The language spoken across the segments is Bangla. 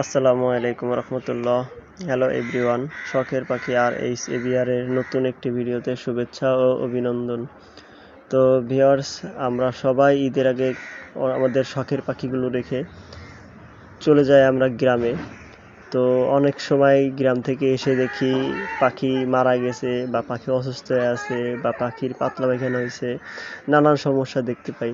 আসসালামু আলাইকুম রহমতুল্লাহ। হ্যালো এভরিওয়ান শখের পাখি আর এইচ এবিআরের নতুন একটি ভিডিওতে শুভেচ্ছা ও অভিনন্দন। তো ভিওর্স আমরা সবাই ঈদের আগে আমাদের শখের পাখিগুলো রেখে চলে যাই আমরা গ্রামে। তো অনেক সময় গ্রাম থেকে এসে দেখি পাখি মারা গেছে বা পাখি অসুস্থ হয়ে আছে বা পাখির পাতলা পায়খানা হয়েছে, নানান সমস্যা দেখতে পাই।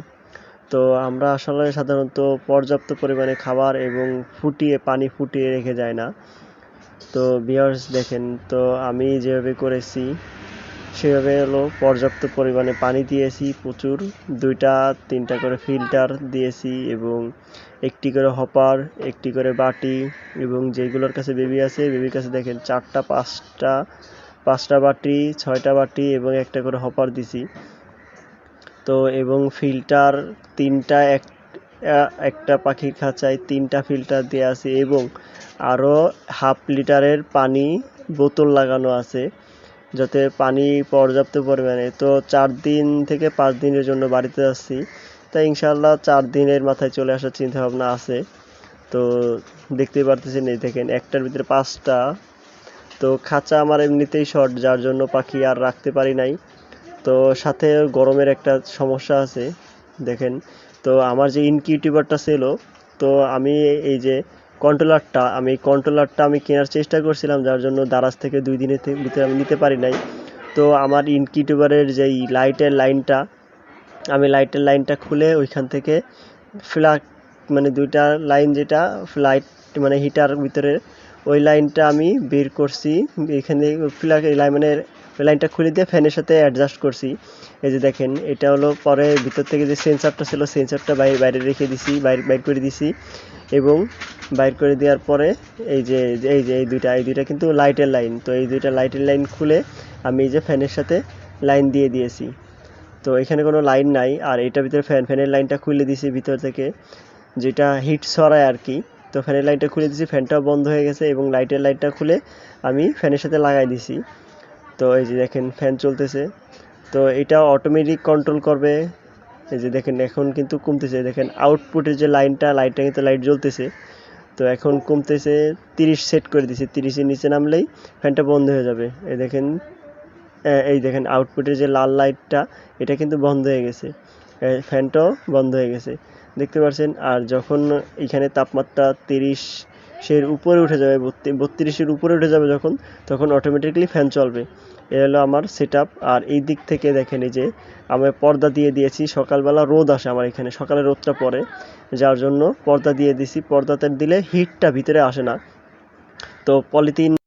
তো আমরা আসলে সাধারণত পর্যাপ্ত পরিমাণে খাবার এবং ফুটিয়ে, পানি ফুটিয়ে রেখে যায় না। তো বিয়ার্স দেখেন, তো আমি যেভাবে করেছি, সেভাবে হলো পর্যাপ্ত পরিমাণে পানি দিয়েছি, প্রচুর। দুইটা, তিনটা করে ফিল্টার দিয়েছি এবং একটি করে হপার একটি করে বাটি এবং যেগুলোর কাছে বেবি আছে বেবির কাছে দেখেন চারটা, পাঁচটা পাঁচটা বাটি, ছয়টা বাটি এবং একটা করে হপার দিছি। তো এবং ফিল্টার তিনটা এক একটা পাখির খাঁচায় তিনটা ফিল্টার দেওয়া আছে এবং আরও হাফ লিটারের পানি বোতল লাগানো আছে যাতে পানি পর্যাপ্ত পরিমাণে। তো চার দিন থেকে পাঁচ দিনের জন্য বাড়িতে যাচ্ছি তাই ইনশাল্লাহ চার দিনের মাথায় চলে আসার চিন্তা ভাবনা আছে। তো দেখতেই পারতেছেন এই দেখেন, একটার ভিতরে পাঁচটা। তো খাঁচা আমার এমনিতেই শর্ট যার জন্য পাখি আর রাখতে পারি নাই। তো সাথে গরমের একটা সমস্যা আছে, দেখেন। তো আমার যে ইনকিউটিভারটা ছিল, তো আমি এই যে কন্ট্রোলারটা, আমি কন্ট্রোলারটা আমি কেনার চেষ্টা করছিলাম, যার জন্য দারাজ থেকে দুই দিনের ভিতরে আমি নিতে পারি নাই। তো আমার ইনকিউটিভারের যেই লাইটের লাইনটা আমি লাইটের লাইনটা খুলে ওইখান থেকে ফ্ল্যাগ মানে দুইটা লাইন যেটা লাইট মানে হিটার ভিতরে, ওই লাইনটা আমি বের করছি। এখানে ফ্ল্যাগ মানে ওই লাইনটা খুলে দিয়ে ফ্যানের সাথে অ্যাডজাস্ট করছি। এই যে দেখেন, এটা হলো পরে ভিতর থেকে যে সেন্সারটা ছিল সেন্সারটা বাইরে বাইরে রেখে দিছি, বাইরে, বাইর করে দিছি। এবং বাইর করে দেওয়ার পরে এই যে এই যে এই দুইটা এই দুইটা কিন্তু লাইটের লাইন তো এই দুইটা লাইটের লাইন খুলে আমি এই যে ফ্যানের সাথে লাইন দিয়ে দিয়েছি। তো এখানে কোনো লাইন নাই, আর এটার ভিতরে ফ্যান ফ্যানের লাইনটা খুলে দিছি ভিতর থেকে। যেটা হিট সরায় আর কি তো ফ্যানের লাইটটা খুলে দিছি ফ্যানটাও বন্ধ হয়ে গেছে এবং লাইটের লাইটটা খুলে আমি ফ্যানের সাথে লাগাই দিছি। তো এই যে দেখেন, ফ্যান চলতেছে। তো এটা অটোমেটিক কন্ট্রোল করবে। এই যে দেখেন, এখন কিন্তু কমতেছে। দেখেন আউটপুটের যে লাইনটা, লাইটটা কিন্তু লাইট জ্বলতেছে। তো এখন কমতেছে তিরিশ সেট করে দিছে। তিরিশের নিচে নামলেই ফ্যানটা বন্ধ হয়ে যাবে। এই দেখেন এই দেখেন আউটপুটের যে লাল লাইটটা এটা কিন্তু বন্ধ হয়ে গেছে। ফ্যানটাও বন্ধ হয়ে গেছে। দেখতে পাচ্ছেন আর যখন এখানে তাপমাত্রা তিরিশের উপরে উঠে যাবে বত্রিশের উপরে উঠে যাবে যখন, তখন অটোমেটিকলি ফ্যান চলবে। এ হলো আমার সেট আর এই দিক থেকে দেখেন যে, আমি পর্দা দিয়ে দিয়েছি, সকালবেলা রোদ আসে আমার এখানে, সকালে রোদটা পড়ে। যার জন্য পর্দা দিয়ে দিছি, পর্দাতে দিলে হিটটা ভিতরে আসে না। তো পলিথিন